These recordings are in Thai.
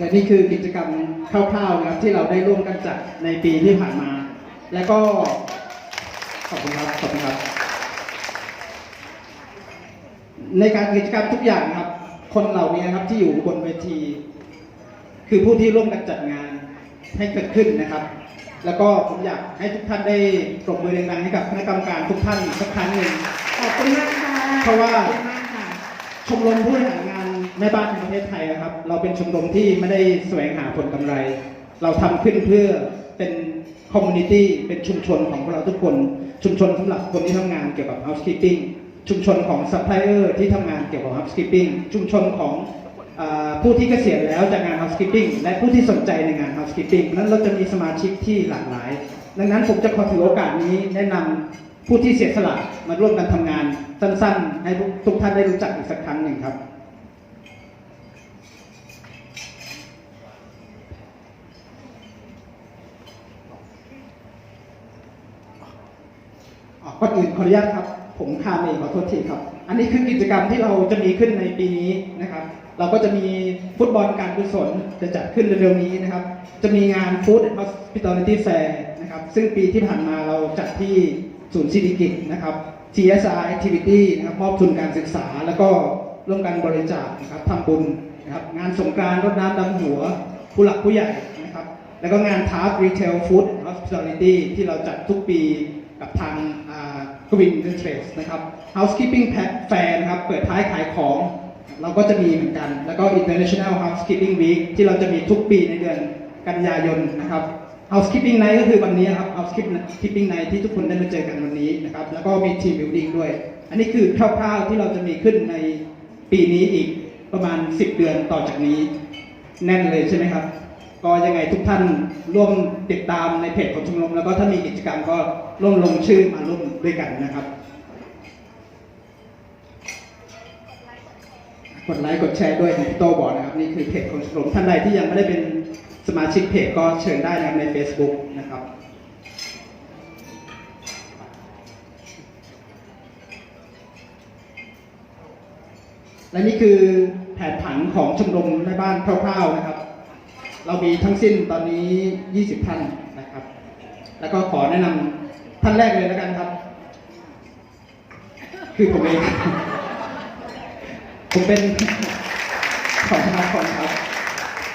และนี่คือกิจกรรมคร่าวๆนะครับที่เราได้ร่วมกันจัดในปีที่ผ่านมา และก็ขอบคุณครับขอบคุณครับ ในการกิจกรรมทุกอย่างครับ คนเหล่านี้ครับที่อยู่บนเวที คือผู้ที่ร่วมกันจัดงานให้เกิดขึ้นนะครับ แล้วก็ผมอยากให้ทุกท่านได้ปรบมือดังๆให้กับคณะกรรมการทุกท่านอีกสักครั้งหนึ่งขอบคุณมากค่ะเพราะว่าขอบคุณมากค่ะชมรมผู้บริหารงาน แม่บ้านในประเทศไทยนะครับ เราเป็นชมรมที่ไม่ได้แสวงหาผลกำไร เราทำขึ้นเพื่อเป็นคอมมูนิตี้เป็นชุมชนของพวกเราทุกคน ชุมชนสำหรับคนที่ทำงานเกี่ยวกับ housekeeping ชุมชนของซัพพลายเออร์ที่ทำงานเกี่ยวกับ housekeeping ชุมชนของอผู้ที่เกษียณแล้วจากงาน housekeeping และผู้ที่สนใจในงาน housekeeping นั้นเราจะมีสมาชิกที่หลากหลาย ดังนั้นผมจะขอถือโอกาสนี้แนะนำผู้ที่เสียสละมาร่วมกันทำงานสั้นๆ ให้ทุกท่านได้รู้จักอีกสักครั้งหนึ่งครับ ก่อนอื่นขออนุญาตครับ ผมคามเองขอโทษทีครับ อันนี้คือกิจกรรมที่เราจะมีขึ้นในปีนี้นะครับ เราก็จะมีฟุตบอลการกุศลจะจัดขึ้นเร็วๆนี้นะครับ จะมีงาน Food and Hospitality Fair นะครับ ซึ่งปีที่ผ่านมาเราจัดที่ศูนย์ศิริกิจนะครับ CSR Activity นะครับมอบทุนการศึกษา แล้วก็ร่วมกันบริจาคนะครับทำบุญนะครับงานสงกรานต์รดน้ำดำหัว ผู้หลักผู้ใหญ่นะครับ แล้วก็งาน Task Retail Food and Hospitality ที่เราจัดทุกปีกับทาง กวินเทรสนะครับ Housekeeping Fair นะครับ เปิดท้ายขายของ เราก็จะมีเหมือนกัน แล้วก็ International Housekeeping Week ที่เราจะมีทุกปีในเดือนกันยายนนะครับ Housekeeping Night ก็คือวันนี้ครับ Housekeeping Night ที่ทุกคนได้มาเจอกันวันนี้นะครับ แล้วก็มี Team Building ด้วย อันนี้คือคร่าวๆที่เราจะมีขึ้นในปีนี้อีกประมาณ 10 เดือนต่อจากนี้ แน่นเลยใช่ไหมครับ ก็ยังไงทุกท่านร่วมติดตามในเพจของชมรม แล้วก็ถ้ามีกิจกรรมก็ร่วมลงชื่อมาร่วมด้วยกันนะครับ กดไลค์กดแชร์ด้วยนะพี่โตบอกนะครับนี่คือเพจของชมรมท่านใดที่ยังไม่ได้เป็นสมาชิกเพจก็เชิญได้นะครับใน Facebook นะครับและนี่คือแผนผังของชมรมแม่บ้านคร่าวๆนะครับ เรามีทั้งสิ้นตอนนี้ 20 ท่านนะครับ แล้วก็ขอแนะนำท่านแรกเลยแล้วกันครับ คือผมเอง ผมเป็นของธนาคารครับ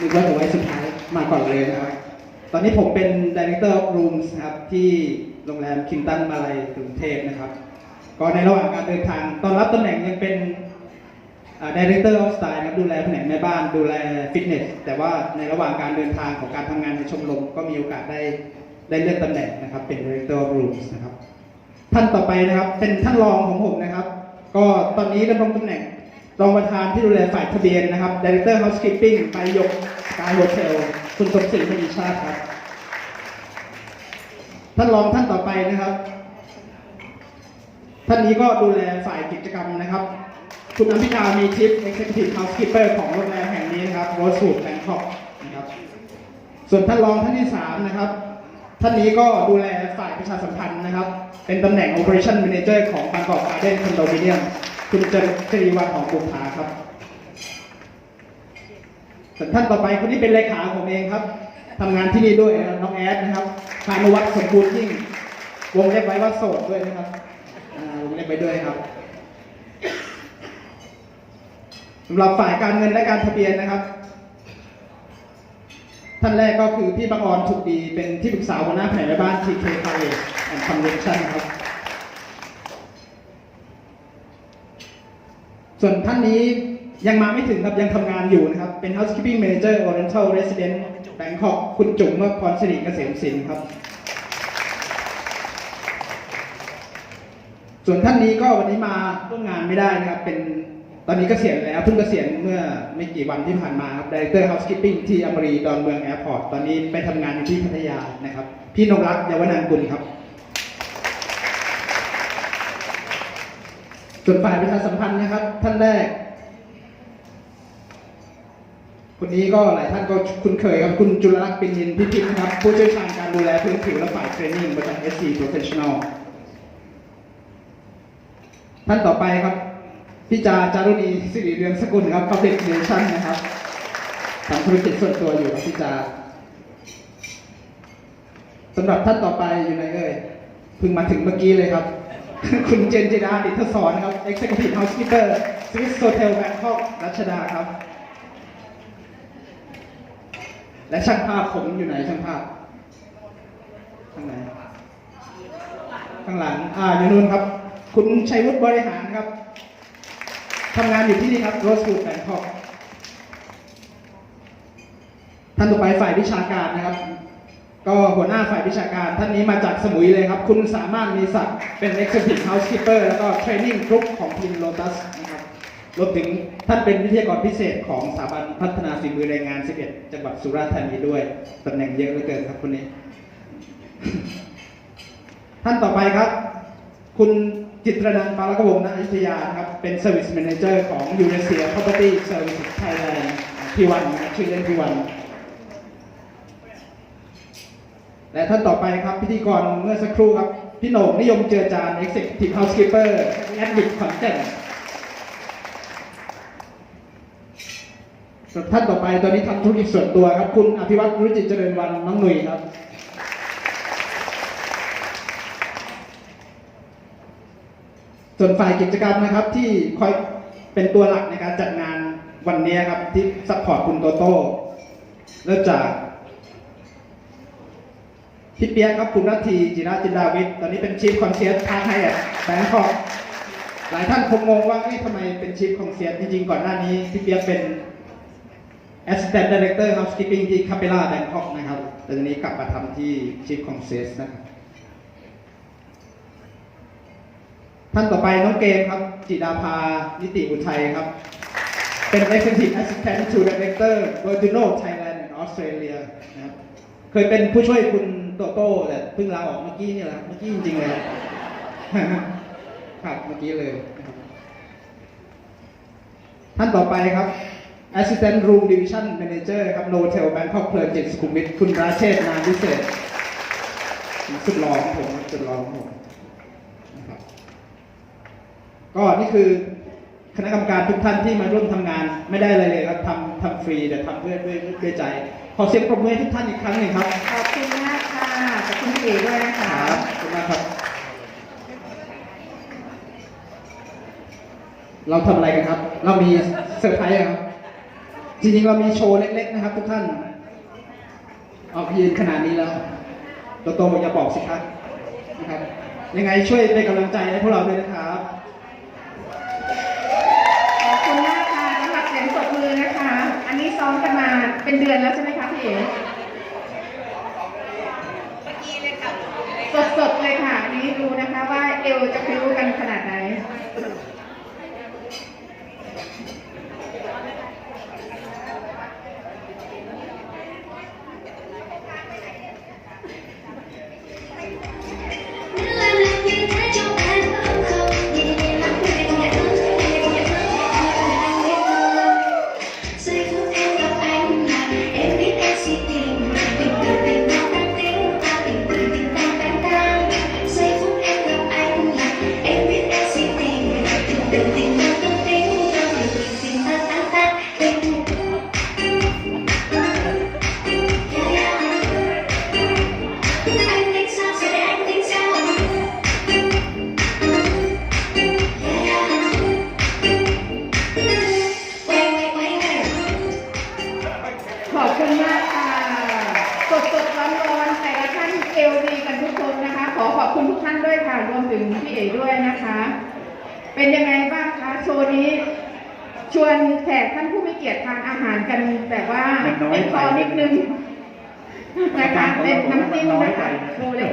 นึกว่าเอาไว้สุดท้ายมาก่อนเลยนะครับ ตอนนี้ผมเป็น Director of Rooms นะครับที่โรงแรมคิงตันมาลัยกรุงเทพนะครับ ก็ในระหว่างการเดินทาง ตอนรับตำแหน่งยังเป็น Director of Style นะครับดูแลแผนกแม่บ้านดูแลฟิตเนสแต่ว่าในระหว่างการเดินทางของการทำงานในชมรมก็มีโอกาสได้ได้เลื่อนตำแหน่งนะครับเป็น Director of Rooms นะครับท่านต่อไปนะครับเป็นท่านรองของผมนะครับ ก็ตอนนี้ดำรงตำแหน่งรองประธานที่ดูแลฝ่ายทะเบียนนะครับ Director Housekeeping ไปยกกายโฮเทลคุณสมศรีมณีชาติครับท่านรองท่านต่อไปนะครับ ท่านนี้ก็ดูแลฝ่ายกิจกรรมนะครับ คุณอภิดามีทิพย์ Executive Housekeeper ของโรงแรมแห่งนี้นะครับ Rosewood Bangkok นะครับส่วนท่านรองท่านที่สามนะครับ ท่านนี้ก็ดูแลฝ่ายประชาสัมพันธ์นะครับ เป็นตำแหน่ง Operation Manager ของบางกอกการ์เด้นคอนโดมิเนียมคุณจรีวันของบุภาครับส่วนท่านต่อไปคนนี้เป็นเลขาผมเองครับทำงานที่นี่ด้วยนะครับน้องแอดนะครับพานุวัฒน์สมบูรณ์ยิ่ง วงเล็บไว้ว่าโสดด้วยนะครับวงเล็บไปด้วยครับ สำหรับฝ่ายการเงินและการทะเบียนนะครับ ท่านแรกก็คือพี่บังออนถูกดีเป็นที่ปรึกษาหัวหน้าแผนแม่บ้าน TK College and Convention ครับ ส่วนท่านนี้ยังมาไม่ถึงครับยังทำงานอยู่นะครับ เป็น Housekeeping Manager Oriental Resident Bangkok คุณจุ๋มเมื่อพรสิริเกษมสินครับ ส่วนท่านนี้ก็วันนี้มาร่วมงานไม่ได้นะครับเป็น ตอนนี้เกษียณแล้วเพิ่งเกษียณเมื่อไม่กี่วันที่ผ่านมาครับ Director Housekeeping ที่อมรีดอนเมืองแอร์พอร์ตตอนนี้ไปทำงานอยู่ที่พัทยานะครับ พี่นงรักเยาวนันกุลครับส่วนฝ่ายประชาสัมพันธ์นะครับ ท่านแรก คนนี้ก็หลายท่านก็คุ้นเคยครับคุณจุลลักษณ์ปินยินพิพิธครับ ผู้เชี่ยวชาญการดูแลพื้นผิวและฝ่ายเทรนนิ่งบริษัท SC Professional ท่านต่อไปครับ พี่จาจารุณีสิริเรืองสกุลครับ Public Relation นะครับทำธุรกิจส่วนตัวอยู่ครับพี่จาสำหรับท่านต่อไปอยู่ไหนเอ่ยเพิ่งมาถึงเมื่อกี้เลยครับ คุณเจนจิดาดิทศรครับ Executive Housekeeper Swiss Hotel Bangkok รัชดาครับ และช่างภาพผมอยู่ไหนช่างภาพข้างไหนข้างหลัง อ่าอยู่นู่นครับ คุณชัยวุฒิบริหารครับ ทำงานอยู่ที่นี่ครับ Rosewood Bangkok ท่านต่อไปฝ่ายวิชาการนะครับ ก็หัวหน้าฝ่ายวิชาการ ท่านนี้มาจากสมุยเลยครับ คุณสามารถมีศักดิ์เป็น Executive Housekeeper แล้วก็ Training Group ของทีม Lotus นะครับรวมถึงท่านเป็นวิทยากรพิเศษของสถาบันพัฒนาฝีมือแรงงาน 11 จังหวัดสุราษฎร์ธานีด้วยตำแหน่งเยอะเหลือเกินครับคนนี้ ท่านต่อไปครับ คุณ จิตรนันท์ปาลกวงศ์ณอยุธยานครับ เป็น Service Manager ของ Eurasia Property Services Thailand พี่วันนะชื่อเล่นพี่วัน และท่านต่อไปครับพิธีกรเมื่อสักครู่ครับ พี่โหน่งนิยมเจือจาน Executive Housekeeper แอดมิดขอนแก่นส่วนท่านต่อไปตอนนี้ทำธุรกิจส่วนตัวครับ คุณอภิวัตรรุจิตเจริญวันน้องหนุ่ยครับ ส่วนฝ่ายกิจกรรมนะครับที่คอยเป็นตัวหลักในการจัดงานวันนี้ครับที่ซัพพอร์ตคุณโตโต้เริ่มจากพี่เปียกครับคุณรัตทีจิราจินดาวิทย์ตอนนี้เป็นชีฟคอนเซียร์ทางไทยอะแบงคอกหลายท่านคงงงว่าเอ๊ะทำไมเป็นชีฟคอนเซียร์จริงๆก่อนหน้านี้พี่เปียกเป็น Assistant Director Housekeeping ที่คาเปล่าแบงคอกนะครับแต่ตอนนี้กลับมาทำที่ชีฟคอนเซียร์นะครับ ท่านต่อไปน้องเกมครับ จิดาภา นิติอุทัยครับ เป็น Executive Assistant to Director Virtuno Thailand and Australia นะครับ เคยเป็นผู้ช่วยคุณโตโต้แต่เพิ่งลาออกเมื่อกี้เนี่ยแหละ เมื่อกี้จริงๆเลยครับเมื่อกี้เลย ท่านต่อไปครับ Assistant Room Division Manager ครับ n o t e l Bangkok เพลินจิตสุขุมวิทคุณราเชษฐ์นามวิเศษ สุดหล่อของผม สุดหล่อของผม ก็นี่คือคณะกรรมการทุกท่านที่มาร่วมทำงาน ไม่ได้อะไรเลยครับทำทำฟรีแต่ทำด้วยด้วยด้วยใจ ขอเสียงปรบมือให้ทุกท่านอีกครั้งหนึ่งครับ ขอบคุณมากค่ะขอบคุณพี่เอ๋ด้วยนะคะครับขอบคุณมากครับ เราทำอะไรกันครับ เรามีเซอร์ไพรส์อะครับ จริงๆเรามีโชว์เล็กๆนะครับ ทุกท่าน เอายืนขนาดนี้แล้วโตโตอย่าบอกสิครับนะครับยังไงช่วยเป็นกำลังใจให้พวกเราด้วยนะครับ ขอบคุณมากค่ะสำหรับเสียงปรบมือนะคะ อันนี้ ซ้อมกันมาเป็นเดือนแล้วใช่ไหมคะพี่เอ๋สดๆเสดสดร้อนร้อนๆแต่ละท่านเอวดีกันทุกคนนะคะ ขอขอบคุณทุกท่านด้วยค่ะรวมถึงพี่เอ๋ด้วยนะคะ เป็นยังไงบ้างคะโชว์นี้ ชวนแขกท่านผู้มีเกียรติทานอาหารกันแบบว่ามันน้อยเป็นคอไปนิดนึงนะคะเป็นน้ำจิ้มนะคะโชว์เล็กๆ